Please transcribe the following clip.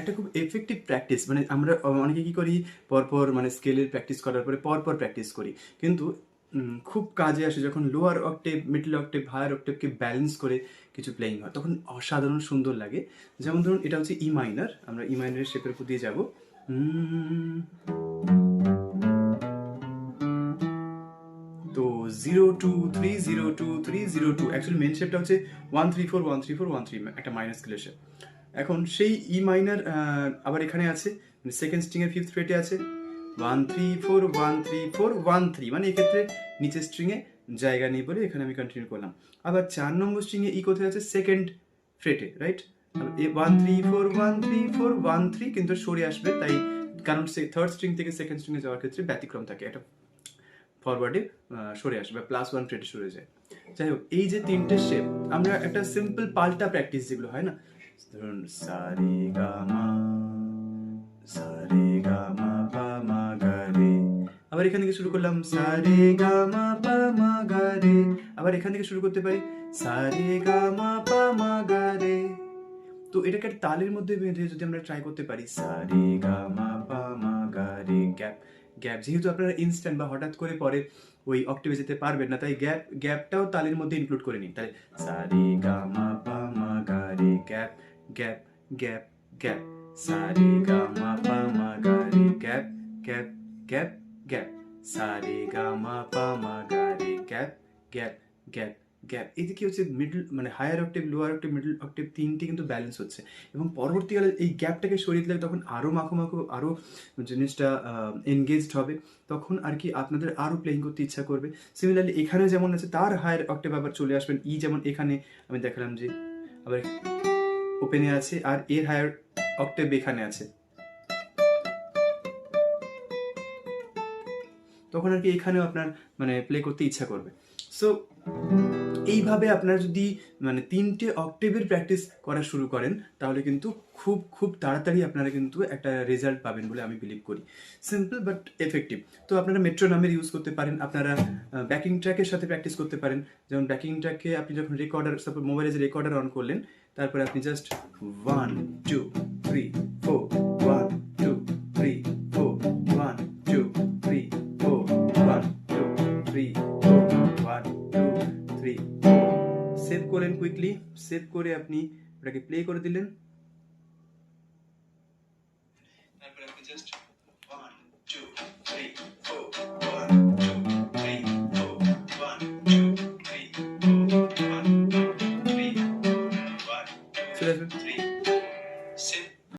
একটা খুব effective practice মানে আমরা অনেকে কী করি, পরপর মানে স্কেলের প্র্যাকটিস করার পরে পরপর প্র্যাকটিস করি। কিন্তু খুব কাজে আসে যখন lower octave middle octave higher অক্টেভকে balance করে কিছু প্লেয়িং হয়, তখন অসাধারণ সুন্দর লাগে। যেমন ধরুন, এটা হচ্ছে ই মাইনার আমরা ই মাইনারের শেপের উপর দিয়ে যাব। Zero two three zero two three zero two actually main শেপটা হচ্ছে one three four one three four one three একটা মাইনার স্কেলের শেপ এখন সেই ই মাইনার আবার এখানে আছে সেকেন্ড স্ট্রিংয়ের ফিফথ ফ্রেটে আছে one three four one three four one three মানে এক্ষেত্রে নিচের স্ট্রিংয়ে জায়গা নেই বলে এখানে আমি কন্টিনিউ করলাম। আবার চার নম্বর স্ট্রিংয়ে ই কোথায় আছে? Second ফ্রেটে right one three four one three four one three কিন্তু সরে আসবে, তাই কারণ সে থার্ড স্ট্রিং থেকে সেকেন্ড স্ট্রিংয়ে যাওয়ার ক্ষেত্রে ব্যতিক্রম থাকে। একটা ফরওয়ার্ডে সরে আসে বা প্লাস ওয়ান ফ্রেটে সরে যায়। যাই হোক, এই যে তিনটে শেপ আমরা একটা সিম্পল পাল্টা প্র্যাকটিস যেগুলো হয় না, ধরুন, সারে গা সারে গা পা মা গা আবার এখান থেকে শুরু করলাম, সারে গা মা পা মা গা রে। আবার এখান থেকে শুরু করতে পারি, সারে গা মা পা মা গা রে। তো এটাকে তালের মধ্যে বেঁধে যদি আমরা ট্রাই করতে পারি, সারে গা মা পা মা গা রে গ্যাপ গ্যাপ যেহেতু আপনারা ইনস্ট্যান্ট বা হঠাৎ করে পরে ওই অক্টেভে যেতে পারবেন না, তাই গ্যাপ গ্যাপটাও তালের মধ্যে ইনক্লুড করে নিন। তাহলে সারে গা, মা, পা, মা, গা, রে গ্যাপ গ্যাপ গ্যাপ গ্যাপ সারে গা, মা, পা, মা, গা, রে গ্যাপ গ্যাপ গ্যাপ গ্যাপ সারে গা, মা, পা, মা, গা, রে গ্যাপ গ্যাপ গ্যাপ গ্যাপ এদিকে হচ্ছে মিডল মানে higher octave lower octave middle octave তিনটি কিন্তু ব্যালেন্স হচ্ছে। এবং পরবর্তীকালে এই গ্যাপটাকে সরিয়ে দিলে তখন আরও মাখো মাখো আরও জিনিসটা এনগেজড হবে। তখন আর কি আপনাদের আরও প্লেইং করতে ইচ্ছা করবে। সিমিলারলি এখানে যেমন আছে, তার হায়ার অক্টেভ আবার চলে আসবেন। ই যেমন এখানে আমি দেখালাম যে, আবার ওপেনে আছে আর এর হায়ার অক্টেভ এখানে আছে। তখন আর কি এখানেও আপনার মানে প্লে করতে ইচ্ছা করবে। সো এইভাবে আপনারা যদি মানে তিনটে অক্টেভের প্র্যাকটিস করা শুরু করেন, তাহলে কিন্তু খুব খুব তাড়াতাড়ি আপনারা কিন্তু একটা রেজাল্ট পাবেন বলে আমি বিলিভ করি। সিম্পল বাট এফেক্টিভ তো আপনারা মেট্রো নামের ইউজ করতে পারেন, আপনারা ব্যাকিং ট্র্যাকের সাথে প্র্যাকটিস করতে পারেন। যেমন ব্যাকিং ট্র্যাকে আপনি যখন রেকর্ডার সাপোজ মোবাইলে যে রেকর্ডার অন করলেন, তারপরে আপনি just one two three four one three save করলেন কুইকলি সেভ করে আপনি ওটাকে প্লে করে দিলেন। চলে আসবেন